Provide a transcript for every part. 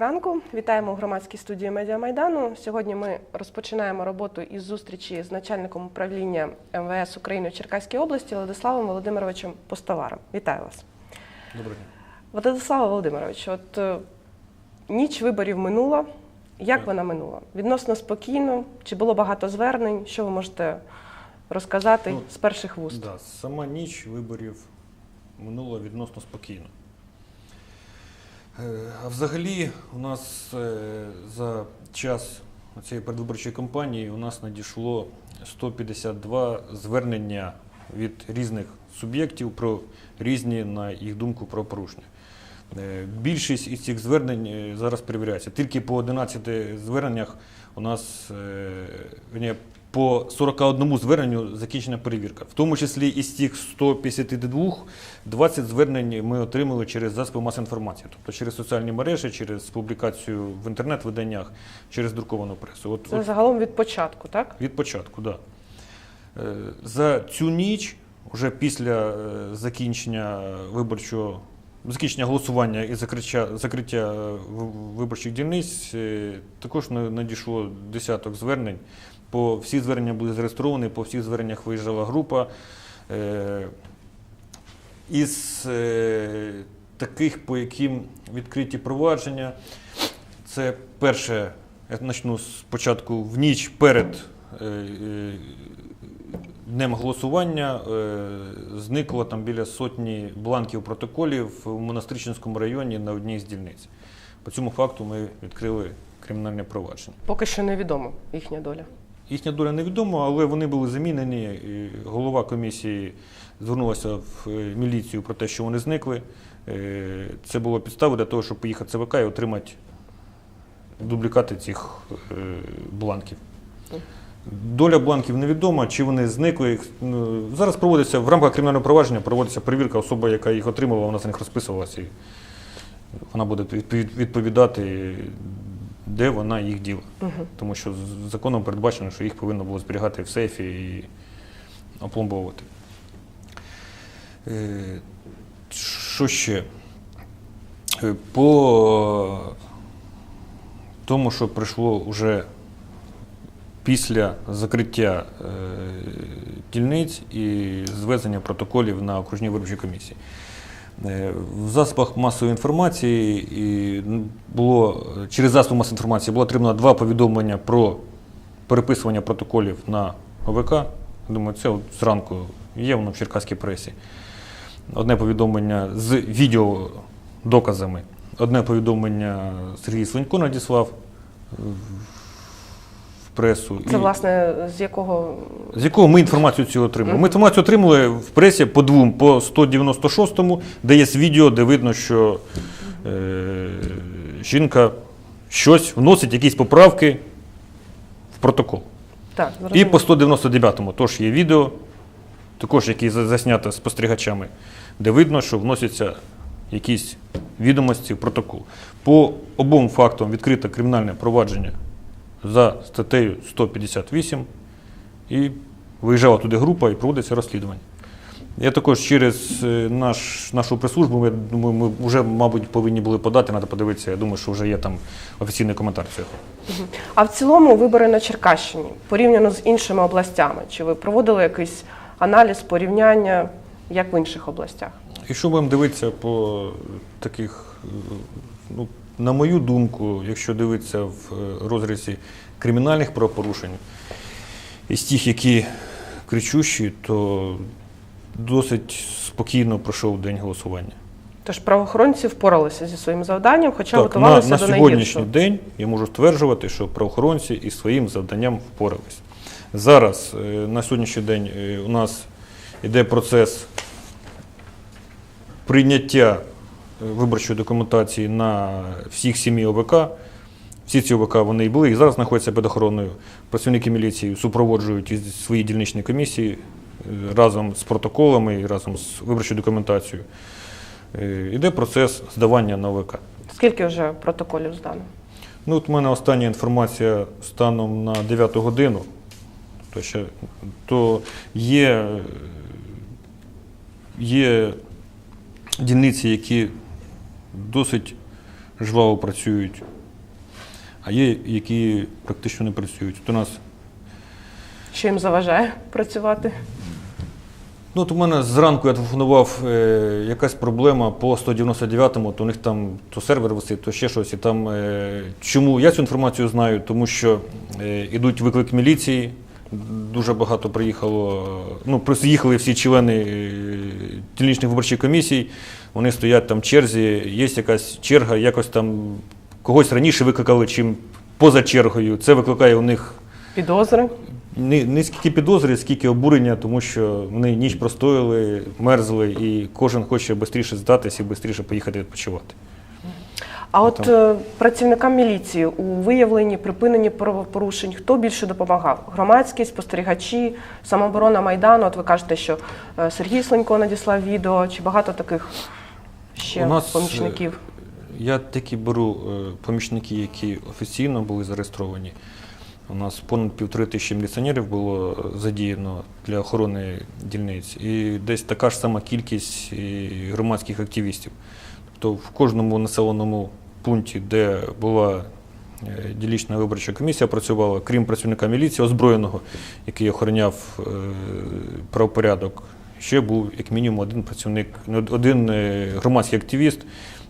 Доброго ранку. Вітаємо у громадській студії Медіа Майдану. Сьогодні ми розпочинаємо роботу із зустрічі з начальником управління МВС України в Черкаській області Владиславом Володимировичем Постоваром. Вітаю вас. Доброго дня. Владислава Володимирович, от е, ніч виборів минула. Як Так. вона минула? Відносно спокійно? Чи було багато звернень? Що ви можете розказати Ну, з перших вуст? Да, сама ніч виборів минула відносно спокійно. Е, А взагалі, у нас е, за час цієї передвиборчої кампанії у нас надійшло 152 звернення від різних суб'єктів про різні, на їх думку, правопорушення. Е, Більшість із цих звернень е, зараз перевіряється. Тільки по 11 зверненнях у нас е, по 41 зверненню закінчена перевірка. В тому числі із цих 152 20 звернень ми отримали через засоби масової інформації, тобто через соціальні мережі, через публікацію в інтернет-виданнях, через друковану пресу. От, Це от загалом від початку, так? від початку, так. Да. За цю ніч, вже після закінчення виборчого, закінчення голосування і закриття, закриття е, виборчих дільниць, е, також надійшло десяток звернень. По всі звернення були зареєстровані, по всіх зверненнях виїжджала група. Е, Із таких, по яким відкриті провадження, це перше, я почну спочатку в ніч перед днем голосування. е, Зникло там біля сотні бланків протоколів в Монастирчинському районі на одній з дільниць. По цьому факту ми відкрили кримінальне провадження. Поки що невідомо їхня доля. Їхня доля невідома, але вони були замінені. Голова комісії звернулася в е, міліцію про те, що вони зникли. Е, Це було підставою для того, щоб поїхати в ЦВК і отримати дублікати цих бланків. Доля бланків невідома, чи вони зникли. Ну, Зараз проводиться в рамках кримінального провадження проводиться перевірка особи, яка їх отримала, вона за них розписувалася. І вона буде відповідати, де вона їх діла. Угу. Тому що законом передбачено, що їх повинно було зберігати в сейфі і опломбовувати. Е, Що ще? Е, По тому, що прийшло вже після закриття е, дільниць і звезення протоколів на окружній виборчій комісії. Е, В засобах масової інформації і було е, через засоби масової інформації було отримано два повідомлення про переписування протоколів на ОВК. Думаю, це от зранку є воно в черкаській пресі. Одне повідомлення з відеодоказами, одне повідомлення Сергій Свинько надіслав е, пресу. Це, І- власне, з якого з якого ми інформацію цю отримали? Ми інформацію отримали в пресі по двом, по 196-му, де є відео, де видно, що е, жінка щось вносить, якісь поправки в протокол. так, І по 199-му теж є відео, також які заснято спостерігачами, де видно, що вносяться якісь відомості в протокол. По обом фактам відкрите кримінальне провадження за статтею 158 і виїжджала туди група і проводиться розслідування. Я також через е, наш, нашу прес-службу, я думаю, ми вже, мабуть, повинні були подати, треба подивитися. Я думаю, що вже є там офіційний коментар цього. А в цілому вибори на Черкащині порівняно з іншими областями. Чи ви проводили якийсь аналіз, порівняння, як в інших областях? Якщо будемо дивитися по таких, е, ну, на мою думку, якщо дивитися в е, розрізі кримінальних правопорушень, із тих, які кричущі, то досить спокійно пройшов день голосування. Тож правоохоронці впоралися зі своїм завданням, хоча так, на, готувалися на до сьогоднішній день я можу стверджувати, що правоохоронці із своїм завданням впорались. Зараз, е, на сьогоднішній день, е, у нас йде процес прийняття виборчої документації на всіх сім'ї ОВК. Всі ці ОВК вони і були, і зараз знаходяться під охороною. Працівники міліції супроводжують свої дільничні комісії е, разом з протоколами і разом з виборчою документацією. Е, Іде процес здавання на ОВК. Скільки вже протоколів здано? Ну, от у мене остання інформація станом на 9 годину. То, ще, то є, е, є дільниці, які досить жваво працюють, а є, які практично не працюють. От у нас Що їм заважає працювати? Ну, от у мене зранку я телефонував, е, якась проблема по 199-му, то у них там то сервер висить, то ще щось. І там, е, чому я цю інформацію знаю? Тому що е, ідуть виклик міліції, дуже багато приїхало, ну, приїхали всі члени е, дільничних виборчих комісій, вони стоять там в черзі, є якась черга, якось там когось раніше викликали, чим поза чергою. Це викликає у них Підозри? не, не скільки підозри, скільки обурення, тому що вони ніч простояли, мерзли, і кожен хоче швидше здатися і швидше поїхати відпочивати. А от е, працівникам міліції у виявленні, припиненні правопорушень хто більше допомагав? Громадськість, спостерігачі, самооборона Майдану? От ви кажете, що е, Сергій Слонько надіслав відео, чи багато таких ще У нас, помічників? Я такі беру е, помічники, які офіційно були зареєстровані. У нас понад півтори тисячі міліціонерів було задіяно для охорони дільниць, і десь така ж сама кількість і громадських активістів. Тобто в кожному населеному пункті, де була е, дільнична виборча комісія, працювала, крім працівника міліції озброєного, який охороняв е, правопорядок, ще був як мінімум один працівник, ну, один е, громадський активіст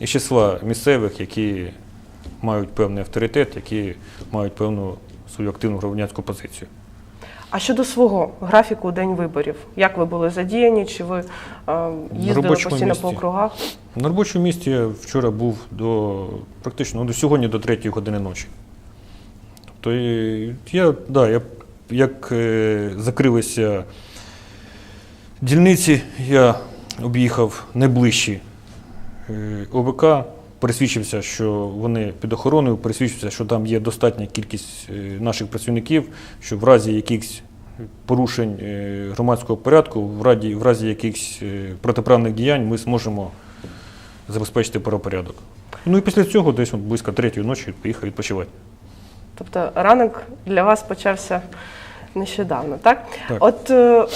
із числа місцевих, які мають певний авторитет, які мають певну свою активну громадянську позицію. А щодо свого графіку день виборів, як ви були задіяні? Чи ви е, їздили постійно місці. по округах? На робочому місці я вчора був до практично ну, до сьогодні до 3 години ночі. Тобто я, да, я як е, закрилися дільниці, я об'їхав найближчі е, ОВК, пересвідчився, що вони під охороною, пересвідчився, що там є достатня кількість е, наших працівників, що в разі якихось порушень е, громадського порядку, в разі, в разі якихось е, протиправних діянь ми зможемо забезпечити правопорядок. Ну і після цього, десь от близько третьої ночі, поїхав відпочивати. Тобто ранок для вас почався нещодавно, так? Так. От е,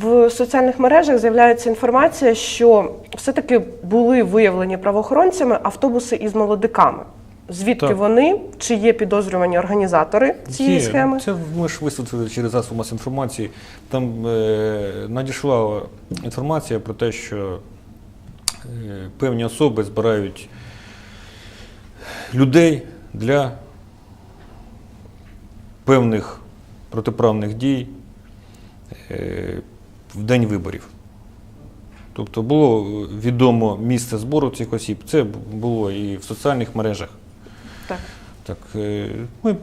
в соціальних мережах з'являється інформація, що все-таки були виявлені правоохоронцями автобуси із молодиками. Звідки Так. вони? Чи є підозрювані організатори цієї Є. схеми? Це ми ж висвітлили через засоб масової інформації. Там е, надійшла інформація про те, що певні особи збирають людей для певних протиправних дій е, в день виборів. Тобто було відомо місце збору цих осіб. Це було і в соціальних мережах. Так. Так, е, ми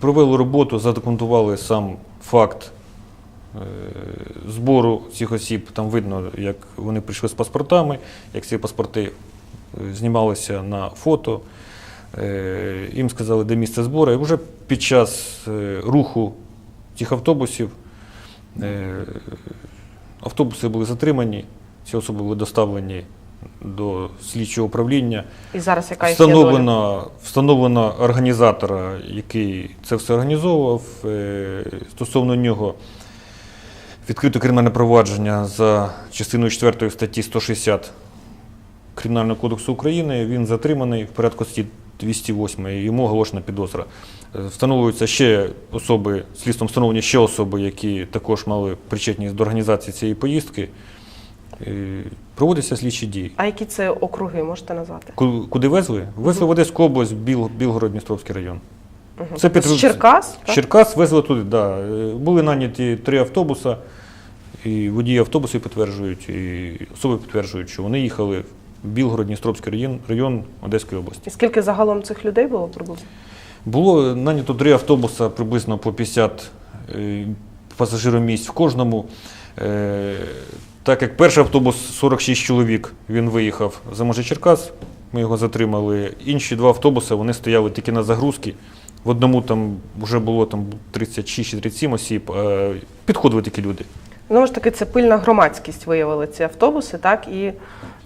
провели роботу, задокументували сам факт е, збору цих осіб. Там видно, як вони прийшли з паспортами, як ці паспорти е, знімалися на фото. Е, Їм сказали, де місце збору. І вже під час е, руху цих автобусів е, автобуси були затримані, ці особи були доставлені до слідчого управління. І зараз яка доля? Встановлено, встановлено організатора, який це все організовував. Е, Стосовно нього відкрито кримінальне провадження за частиною 4 статті 160 Кримінального кодексу України. Він затриманий в порядку статті 208, і йому оголошена підозра. Е, Встановлюються ще особи, слідством встановлені ще особи, які також мали причетність до організації цієї поїздки. Е, Проводяться слідчі дії. А які це округи можете назвати? Куди везли? Везли в Одеську область, Біл, Білгород-Дністровський район. Це під- З Черкас? З так? Черкас везли туди, да. Були наняті три автобуса, і водії автобусів підтверджують, і особи підтверджують, що вони їхали в Білгород-Дністровський район, район Одеської області. І скільки загалом цих людей було приблизно? Було нанято три автобуса приблизно по 50 е, пасажиромісць в кожному. Е, Так як перший автобус 46 чоловік, він виїхав за межі Черкас, ми його затримали. Інші два автобуси вони стояли тільки на загрузки. В одному там вже було там 36 чи 37 осіб, підходили такі люди. Знову ж таки, це пильна громадськість виявила ці автобуси, так? І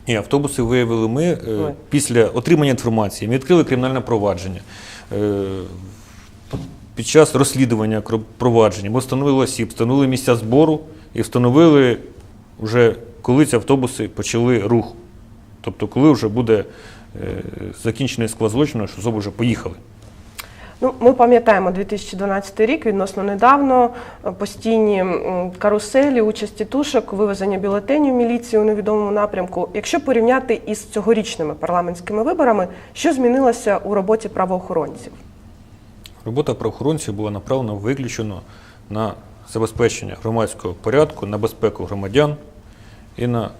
І автобуси виявили ми е, Ой. після отримання інформації. Ми відкрили кримінальне провадження. Е, Під час розслідування провадження ми встановили осіб, встановили місця збору і встановили вже, коли ці автобуси почали рух. Тобто, коли вже буде е, закінчений склад злочину, що особи вже поїхали. Ну, ми пам'ятаємо 2012 рік, відносно недавно е, постійні каруселі, участь тітушок, вивезення бюлетенів міліції у невідомому напрямку. Якщо порівняти із цьогорічними парламентськими виборами, що змінилося у роботі правоохоронців? Робота правоохоронців була направлена виключно на забезпечення громадського порядку, на безпеку громадян і на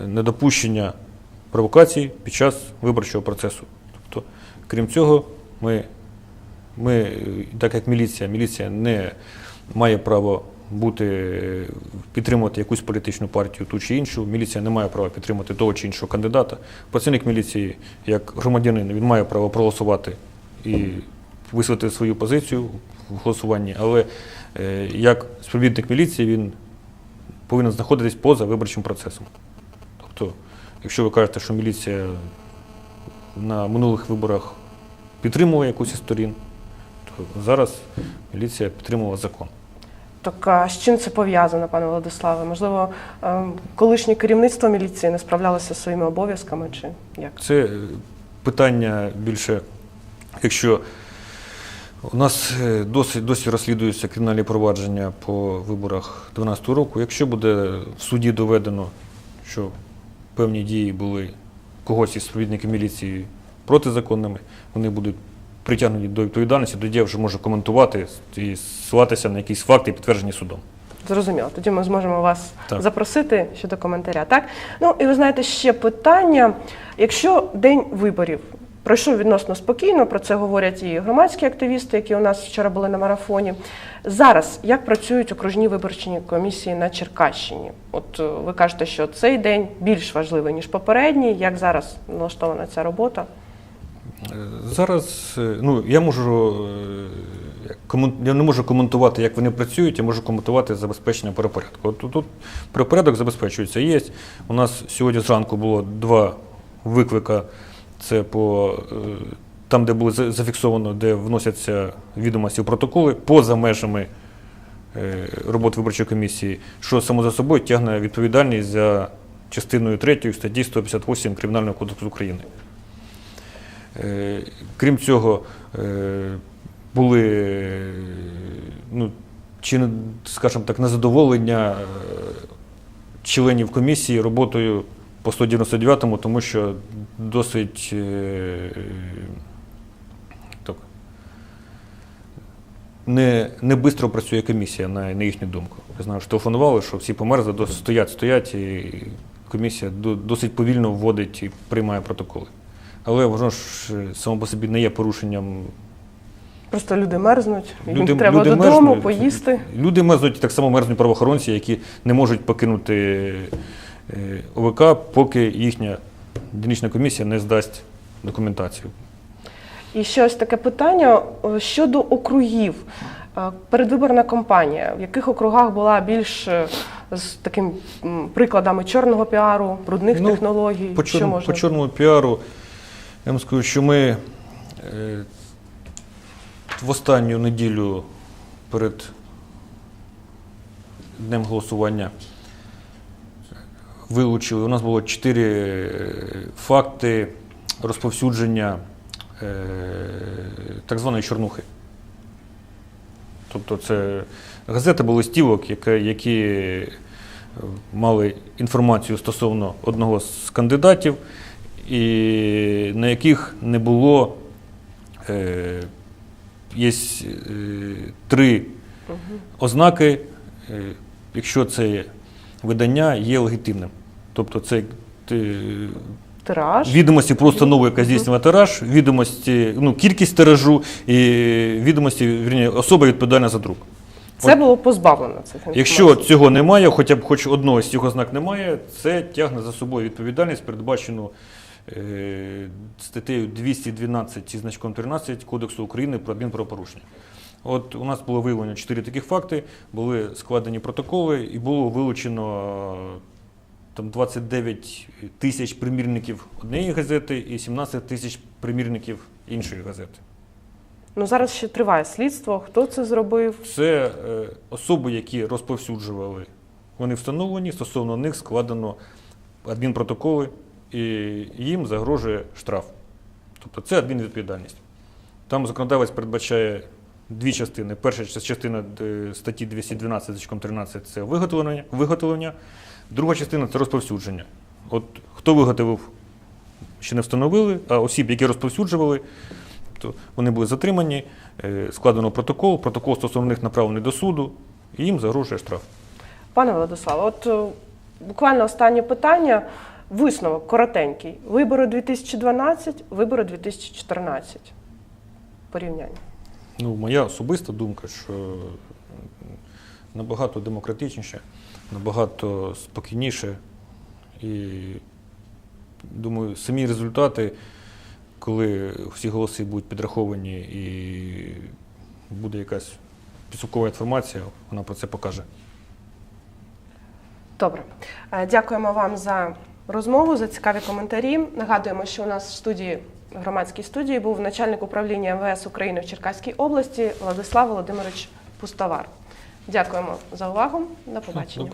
е, недопущення провокацій під час виборчого процесу. Тобто, крім цього, ми, ми, так як міліція, міліція не має права бути, підтримувати якусь політичну партію ту чи іншу. Міліція не має права підтримати того чи іншого кандидата. Працівник міліції, як громадянин, він має право проголосувати і висловити свою позицію в голосуванні, але е, як співробітник міліції він повинен знаходитись поза виборчим процесом. Тобто, якщо ви кажете, що міліція на минулих виборах підтримувала якусь із сторін, то зараз міліція підтримувала закон. Так а з чим це пов'язано, пане Владиславе? Можливо, е, колишнє керівництво міліції не справлялося зі своїми обов'язками, чи як? Це питання більше, якщо у нас е, досі, досі розслідуються кримінальні провадження по виборах 2012 року. Якщо буде в суді доведено, що певні дії були когось із співробітників міліції протизаконними, вони будуть притягнені до відповідальності, тоді я вже можу коментувати і ссилатися на якісь факти, підтверджені судом. Зрозуміло. Тоді ми зможемо вас Так. запросити щодо коментаря. Так ну і ви знаєте ще питання. Якщо день виборів пройшов відносно спокійно, про це говорять і громадські активісти, які у нас вчора були на марафоні. Зараз як працюють окружні виборчі комісії на Черкащині? От е, ви кажете, що цей день більш важливий ніж попередній. Як зараз налаштована ця робота? Е, Зараз е, ну, я можу е, я не можу коментувати, як вони працюють, я можу коментувати забезпечення правопорядку. От тут правопорядок забезпечується. Є. У нас сьогодні зранку було два виклика. Це по там, де було зафіксовано, де вносяться відомості в протоколи поза межами роботи виборчої комісії, що само за собою тягне відповідальність за частиною 3 статті 158 Кримінального кодексу України. Е, Крім цього, е, були ну, чи, скажімо так, незадоволення е, членів комісії роботою по 199-му, тому що досить так, не, не швидко працює комісія, на, на їхню думку. Я знаю, що телефонували, що всі померзли, дос- стоять, стоять, і комісія досить повільно вводить і приймає протоколи. Але воно ж е, само по собі не є порушенням. Просто люди мерзнуть, їм Люди- треба люди додому мерзнуть. поїсти. Люди мерзнуть так само мерзнуть правоохоронці, які не можуть покинути е, ОВК, поки їхня дільнична комісія не здасть документацію. І ще ось таке питання е, щодо округів. Передвиборна кампанія, в яких округах була більш з таким м, прикладами чорного піару, брудних Ну, технологій? По, що можна? по чорному піару, я вам скажу, що ми е, в останню неділю перед днем голосування вилучили. У нас було чотири е, факти розповсюдження е, так званої чорнухи. Тобто це газети були листівок, які, мали інформацію стосовно одного з кандидатів, і на яких не було е, є е, три ознаки, е, якщо це видання є легітимним. Тобто це Тираж. Відомості про установу, яка здійснює тираж, відомості, ну, кількість тиражу і відомості, вірні, особа відповідальна за друк. Це було позбавлено цих інформацій. Якщо цього немає, хоча б хоч одного з цих ознак немає, це тягне за собою відповідальність, передбачену статтею 212 зі значком 13 Кодексу України про адмінправопорушення. От у нас було виявлено чотири таких факти, були складені протоколи і було вилучено е, там 29 тисяч примірників однієї газети і 17 тисяч примірників іншої газети. Ну зараз ще триває слідство. Хто це зробив? Це е, особи, які розповсюджували. Вони встановлені, стосовно них складено адмінпротоколи і їм загрожує штраф. Тобто це адмінвідповідальність. Там законодавець передбачає дві частини. Перша частина е, статті 212 значком 13 це виготовлення, виготовлення, друга частина це розповсюдження. От хто виготовив, ще не встановили, а осіб, які розповсюджували, то вони були затримані, е, складено протокол, протокол стосовно них направлений до суду, і їм загрожує штраф. Пане Владиславе, от е, буквально останнє питання. Висновок коротенький. Вибори 2012, вибори 2014. Порівняння. Ну, моя особиста думка, що набагато демократичніше, набагато спокійніше. І думаю, самі результати, коли всі голоси будуть підраховані і буде якась підсумкова інформація, вона про це покаже. Добре. Е, Дякуємо вам за розмову, за цікаві коментарі. Нагадуємо, що у нас в студії, в громадській студії, був начальник управління МВС України в Черкаській області Владислав Володимирович Пустовар. Дякуємо за увагу. До побачення.